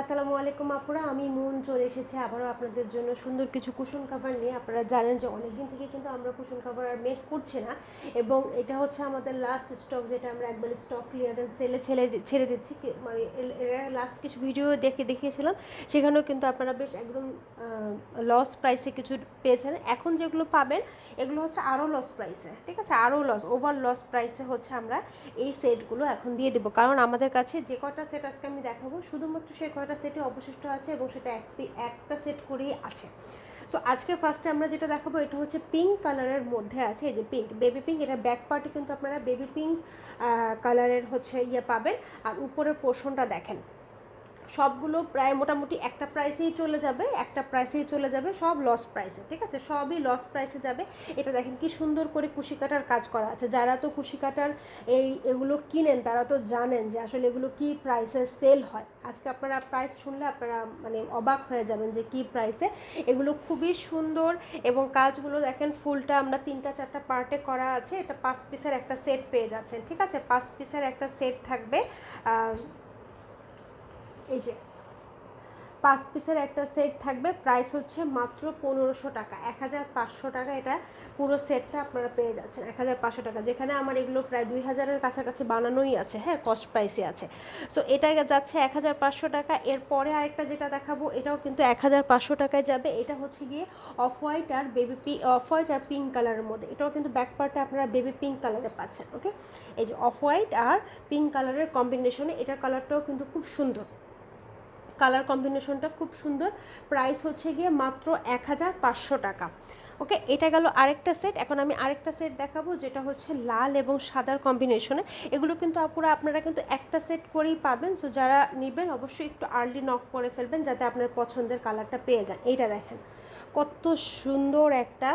আসসালামু আলাইকুম আপুরা, আমি মন চলে এসেছি আবারও আপনাদের জন্য সুন্দর কিছু কুশন কাভার নিয়ে। আপনারা জানেন যে অনেকদিন থেকে কিন্তু আমরা কুশন কাভার আর মেক করছি না এবং এটা হচ্ছে আমাদের লাস্ট স্টক যেটা আমরা একবার স্টক ক্লিয়ারেন্স সেলে ছেড়ে ছেড়ে দিচ্ছি। মানে লাস্ট কিছু ভিডিও দেখে দেখিয়েছিলাম, সেখানেও কিন্তু আপনারা বেশ একদম লস প্রাইসে কিছু পেয়েছেন। এখন যেগুলো পাবেন, এগুলো হচ্ছে আরও লস প্রাইসে ঠিক আছে? আরও লস ওভার লস প্রাইসে হচ্ছে আমরা এই সেটগুলো এখন দিয়ে দেবো। কারণ আমাদের কাছে যে কটা সেট আজকে আমি দেখাবো, শুধুমাত্র সেই কয়টা সেটে অবশিষ্ট আছে এবং সেটা একটি একটা সেট করেই আছে। সো আজকে ফার্স্টে আমরা যেটা দেখাবো, এটা হচ্ছে পিঙ্ক কালারের মধ্যে আছে, এই যে পিঙ্ক বেবি পিঙ্ক এটা ব্যাক পার্টে কিন্তু আপনারা বেবি পিঙ্ক কালারের হচ্ছে ইয়ে পাবেন। আর উপরের পোর্শনটা দেখেন। সবগুলো প্রায় মোটামুটি একটা প্রাইসেই চলে যাবে, একটা প্রাইসেই চলে যাবে, সব লস প্রাইসে ঠিক আছে? সবই লস প্রাইসে যাবে। এটা দেখেন কি সুন্দর করে কুশি কাটার কাজ করা আছে। যারা তো কুশি কাটার এই এগুলো কিনেন, তারা তো জানেন যে আসলে এগুলো কি প্রাইসে সেল হয়। আজকে আপনারা প্রাইস শুনলে আপনারা মানে অবাক হয়ে যাবেন যে কি প্রাইসে এগুলো খুবই সুন্দর এবং কাজগুলো দেখেন ফুলটা আমরা তিনটা, চারটা পার্টে করা আছে। এটা পাঁচ পিসের একটা সেট পেয়ে যাচ্ছেন, ঠিক আছে? পাঁচ পিসের একটা সেট থাকবে। এই যে, পাঁচ পিসের একটা সেট থাকবে প্রাইস হচ্ছে মাত্র পনেরোশো টাকা এক হাজার পাঁচশো টাকা এটা পুরো সেটটা আপনারা পেয়ে যাচ্ছেন এক হাজার পাঁচশো টাকা, যেখানে আমার এগুলো প্রায় দুই হাজারের কাছাকাছি বানানোই আছে হ্যাঁ কস্ট প্রাইসে আছে। সো এটা যাচ্ছে এক হাজার পাঁচশো টাকা, এরপরে আরেকটা যেটা দেখাবো, এটাও কিন্তু এক হাজার পাঁচশো টাকায় যাবে, এটা হচ্ছে গিয়ে অফ হোয়াইট আর বেবি পি অফ হোয়াইট আর পিঙ্ক কালারের মধ্যে, এটাও কিন্তু ব্যাক পার্টে আপনারা বেবি পিঙ্ক কালারে পাচ্ছেন ওকে এই যে অফ হোয়াইট আর পিঙ্ক কালারের কম্বিনেশনে এটার কালারটাও কিন্তু খুব সুন্দর। কালার কম্বিনেশনটা খুব সুন্দর। প্রাইস হচ্ছে গিয়ে মাত্র এক হাজার পাঁচশো টাকা। ওকে, এটা গেল আরেকটা সেট। এখন আমি আরেকটা সেট দেখাবো, যেটা হচ্ছে লাল এবং সাদার কম্বিনেশনে। এগুলো কিন্তু আপুরা, আপনারা কিন্তু একটা সেট করেই পাবেন। সো যারা নেবেন, অবশ্যই একটু আর্লি নক করে ফেলবেন, যাতে আপনার পছন্দের কালারটা পেয়ে যান। এইটা দেখেন, কত সুন্দর একটা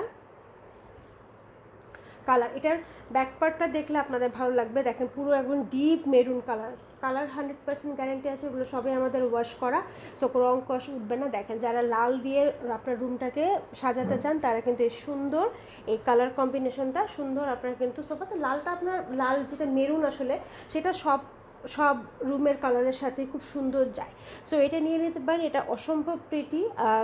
কালার এটার ব্যাক পার্টটা দেখলে আপনাদের ভালো লাগবে। দেখেন, পুরো একদম deep maroon colour colour hundred percent guarantee আছে ওগুলো সবই আমাদের ওয়াশ করা। সো রং কষ উঠবে না। দেখেন, যারা লাল দিয়ে আপনার রুমটাকে সাজাতে চান, তারা কিন্তু এই সুন্দর এই কালার কম্বিনেশনটা সুন্দর আপনার কিন্তু সোফাতে লালটা আপনার, লাল যেটা মেরুন আসলে, সেটা সব সব রুমের কালারের সাথে খুব সুন্দর যায়। সো এটা নিয়ে নিতে পারেন, এটা অসম্ভব প্রিটি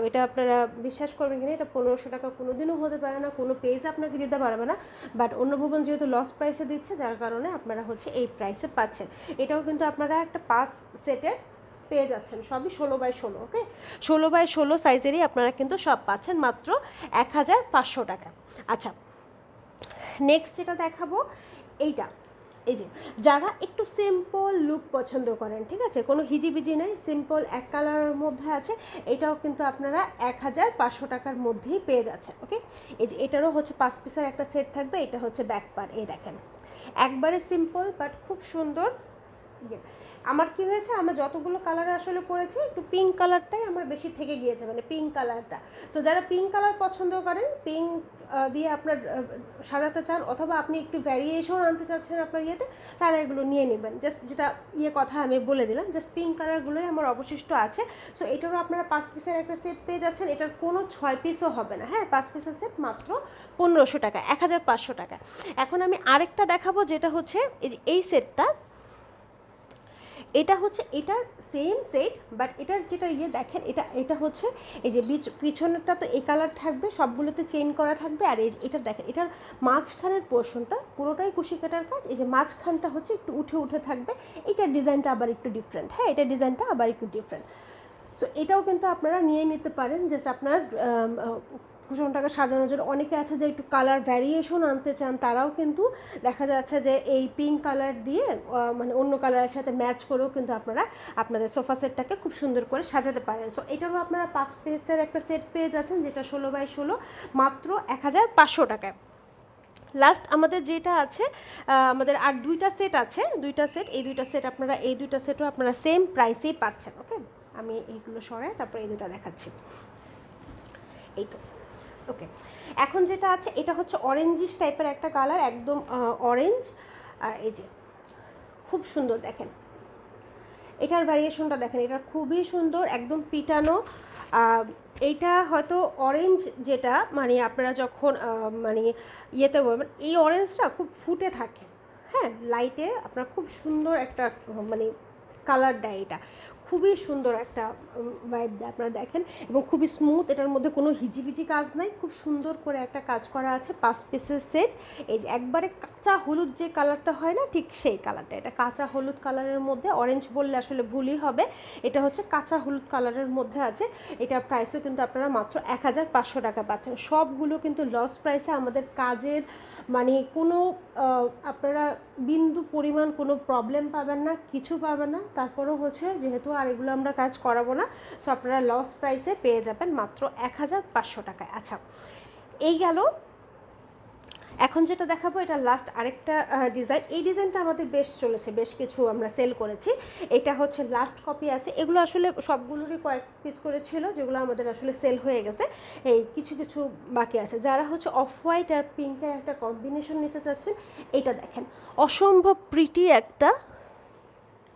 এটা আপনারা বিশ্বাস করবেন কিনা, এটা পনেরোশো টাকা কোনো দিনও হতে পারে না, কোনো পেজ আপনাকে দিতে পারবে না বাট অন্য ভুবন যেহেতু লস প্রাইসে দিচ্ছে, যার কারণে আপনারা হচ্ছে এই প্রাইসে পাচ্ছেন। এটাও কিন্তু আপনারা একটা পাঁচ সেটের পেয়ে যাচ্ছেন, সবই ষোলো বাই ষোলো ওকে ষোলো বাই ষোলো সাইজেরই আপনারা কিন্তু সব পাচ্ছেন মাত্র এক হাজার পাঁচশো টাকা। আচ্ছা নেক্সট যেটা দেখাবো, এইটা। এই যে, যারা একটু সিম্পল লুক পছন্দ করেন, ঠিক আছে? কোনো হিজিবিজি নেই সিম্পল এক কালারের মধ্যে আছে, এটাও কিন্তু আপনারা এক হাজার পাঁচশো টাকার মধ্যেই পেয়ে যাচ্ছেন ওকে এই যে, এটারও হচ্ছে পাঁচ পিসের একটা সেট থাকবে, এটা হচ্ছে ব্যাক পার এই দেখেন। একবারে সিম্পল বাট খুব সুন্দর ইয়ে। আমার কি হয়েছে? আমার যতগুলো কালার আসলে করেছি, একটু পিঙ্ক কালারটাই আমার বেশি থেকে গিয়েছে মানে পিঙ্ক কালারটা তো যারা পিঙ্ক কালার পছন্দ করেন পিঙ্ক দিয়ে আপনার সাজাতে চান, অথবা আপনি একটু ভ্যারিয়েশন আনতে চাচ্ছেন আপনার ইয়েতে, তারা এগুলো নিয়ে নেবেন। জাস্ট যেটা ইয়ে কথা আমি বলে দিলাম জাস্ট পিঙ্ক কালারগুলোই আমার অবশিষ্ট আছে। সো এটারও আপনারা পাঁচ পিসের একটা সেট পেয়ে যাচ্ছেন, এটার কোনো ছয় পিসও হবে না। হ্যাঁ পাঁচ পিসের সেট মাত্র পনেরোশো টাকা, এক হাজার পাঁচশো টাকা। এখন আমি আরেকটা দেখাবো, যেটা হচ্ছে এই সেটটা এটা হচ্ছে এটার সেম সেট বাট এটার যেটা ইয়ে দেখেন, এটা এটা হচ্ছে এই যে বিচ- পিছনেরটা তো এই কালার থাকবে, সবগুলোতে চেইন করা থাকবে, আর এই এটা দেখেন, এটার মাঝখানের পোর্শনটা পুরোটাই কুশি কাটার কাজ, এই যে মাঝখানটা হচ্ছে একটু উঠে উঠে থাকবে এটার ডিজাইনটা আবার একটু ডিফারেন্ট হ্যাঁ এটার ডিজাইনটা আবার একটু ডিফারেন্ট সো এটাও কিন্তু আপনারা নিয়ে নিতে পারেন জাস্ট আপনার কুশনটাকে সাজানোর জন্য অনেকে আছে যে একটু কালার ভ্যারিয়েশন আনতে চান, তারাও কিন্তু দেখা যাচ্ছে যে এই পিঙ্ক কালার দিয়ে মানে অন্য কালারের সাথে ম্যাচ করেও কিন্তু আপনারা আপনাদের সোফা সেটটাকে খুব সুন্দর করে সাজাতে পারেন। সো এটারও আপনারা পাঁচ পিসের একটা সেট পেয়ে যাচ্ছেন, যেটা ষোলো বাই ষোলো, মাত্র এক হাজার পাঁচশো টাকায়। লাস্ট আমাদের যেটা আছে আমাদের আর দুইটা সেট আছে, দুইটা সেট এই দুইটা সেট আপনারা, এই দুইটা সেটও আপনারা সেম প্রাইসেই পাচ্ছেন ওকে আমি এইগুলো সরাই, তারপর এই দুটা দেখাচ্ছি। এই তো। ওকে এখন যেটা আছে, এটা হচ্ছে অরেঞ্জিশ টাইপের একটা কালার একদম অরেঞ্জ এই যে, খুব সুন্দর, দেখেন। এটার ভ্যারিয়েশনটা দেখেন, এটা খুবই সুন্দর, একদম পিটানো। এইটা হয়তো অরেঞ্জ যেটা মানে আপনারা যখন মানে ইয়েতে বলবেন, এই অরেঞ্জটা খুব ফুটে থাকে। হ্যাঁ লাইটে আপনার খুব সুন্দর একটা মানে কালার দেয় এটা। খুবই সুন্দর একটা ভাইব দেয় আপনারা দেখেন। এবং খুবই স্মুথ এটার মধ্যে কোনো হিজিবিজি কাজ নাই। খুব সুন্দর করে একটা কাজ করা আছে, পাঁচ পিসের সেট এই যে একবারে কাঁচা হলুদ যে কালারটা হয় না, ঠিক সেই কালারটা এটা কাঁচা হলুদ কালারের মধ্যে অরেঞ্জ বললে আসলে ভুলই হবে। এটা হচ্ছে কাঁচা হলুদ কালারের মধ্যে আছে। এটার প্রাইসও কিন্তু আপনারা মাত্র এক হাজার পাঁচশো টাকা পাচ্ছেন। সবগুলো কিন্তু লস প্রাইসে আমাদের কাজের মানে কোনো আপনারা বিন্দু পরিমাণ কোনো প্রবলেম পাবেন না, কিছু পাবেন না। তারপরেও হচ্ছে যেহেতু আর এগুলো আমরা কাজ করাবো না। সো আপনারা লস প্রাইসে পেয়ে যাবেন মাত্র এক হাজার পাঁচশো টাকায়। আচ্ছা এই গেল। এখন যেটা দেখাবো, এটা লাস্ট আরেকটা ডিজাইন এই ডিজাইনটা আমাদের বেশ চলেছে, বেশ কিছু আমরা সেল করেছি। এটা হচ্ছে লাস্ট কপি আছে। এগুলো আসলে সবগুলোরই কয়েক পিস করে ছিল, যেগুলো আমাদের আসলে সেল হয়ে গেছে। এই কিছু কিছু বাকি আছে। যারা হচ্ছে অফ হোয়াইট আর পিঙ্কের একটা কম্বিনেশন নিতে চাচ্ছেন, এটা দেখেন। অসম্ভব প্রিটি একটা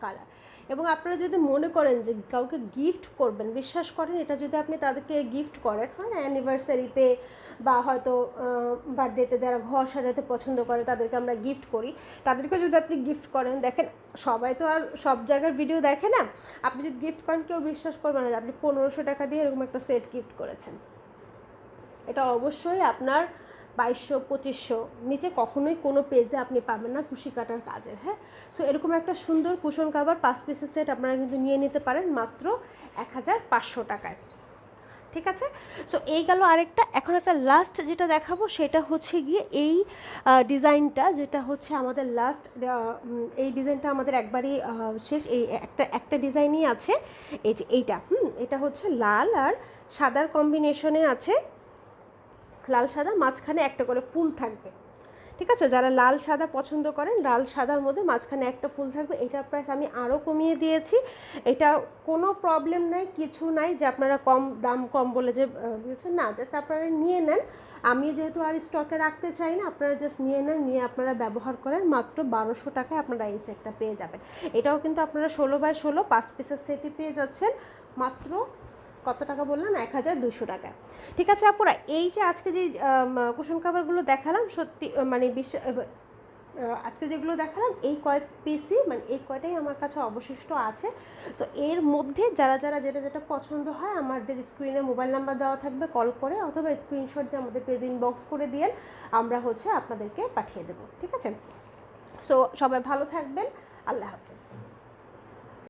কালার এবং আপনারা যদি মনে করেন যে কাউকে গিফট করবেন, বিশ্বাস করেন, এটা যদি আপনি তাদেরকে গিফট করেন, হয় অ্যানিভার্সারিতে বা হয়তো বার্থডেতে যারা ঘর সাজাতে পছন্দ করে, তাদেরকে আমরা গিফট করি। তাদেরকে যদি আপনি গিফট করেন, দেখেন, সবাই তো আর সব জায়গার ভিডিও দেখে না। আপনি যদি গিফট করেন, কেউ বিশ্বাস করবে না যে আপনি পনেরোশো টাকা দিয়ে এরকম একটা সেট গিফট করেছেন। এটা অবশ্যই আপনার বাইশশো, পঁচিশশো, নিচে কখনোই কোনো পেজে আপনি পাবেন না কুশি কাটার কাজের হ্যাঁ? সো এরকম একটা সুন্দর কুশন কাভার পাঁচ পিসের সেট আপনারা কিন্তু নিয়ে নিতে পারেন মাত্র এক হাজার পাঁচশো টাকায়। ঠিক আছে? সো এই গেল আরেকটা, এখন একটা লাস্ট যেটা দেখাবো, সেটা হচ্ছে গিয়ে এই ডিজাইনটা যেটা হচ্ছে আমাদের লাস্ট এই ডিজাইনটা আমাদের একবারই শেষ, এই একটা একটা ডিজাইনই আছে। এই যে এইটা, হুম, এটা হচ্ছে লাল আর সাদার কম্বিনেশনে আছে লাল সাদা, মাঝখানে একটা করে ফুল থাকবে। ঠিক আছে? যারা লাল সাদা পছন্দ করেন, লাল সাদার মধ্যে মাঝখানে একটা ফুল থাকবে। এটার প্রাইস আমি আরও কমিয়ে দিয়েছি। এটা কোনো প্রবলেম নাই, কিছু নাই যে আপনারা কম দাম কম বলে যে বুঝেছেন? না জাস্ট আপনারা নিয়ে নেন। আমি যেহেতু আর স্টকে রাখতে চাই না, আপনারা জাস্ট নিয়ে নেন, নিয়ে আপনারা ব্যবহার করেন। মাত্র বারোশো টাকায় আপনারা এই সেটটা পেয়ে যাবেন। এটাও কিন্তু আপনারা ষোলো বাই ষোলো, পাঁচ পিসের সেটই পেয়ে যাচ্ছেন। মাত্র কত টাকা বললাম? এক হাজার দুশো টাকা। ঠিক আছে আপুরা, এই যে আজকে যে কুশন কাভারগুলো দেখালাম, সত্যি মানে বিশ্ব আজকে যেগুলো দেখালাম, এই কয়েক পিসই মানে এই কয়টাই আমার কাছে অবশিষ্ট আছে। সো এর মধ্যে যারা যারা যেটা যেটা পছন্দ হয়, আমাদের স্ক্রিনে মোবাইল নাম্বার দেওয়া থাকবে কল করে অথবা স্ক্রিনশট দিয়ে আমাদের পেজ ইনবক্স করে দিয়ে আমরা হচ্ছে আপনাদেরকে পাঠিয়ে দেবো। ঠিক আছে? সো সবাই ভালো থাকবেন, আল্লাহ হাফেজ।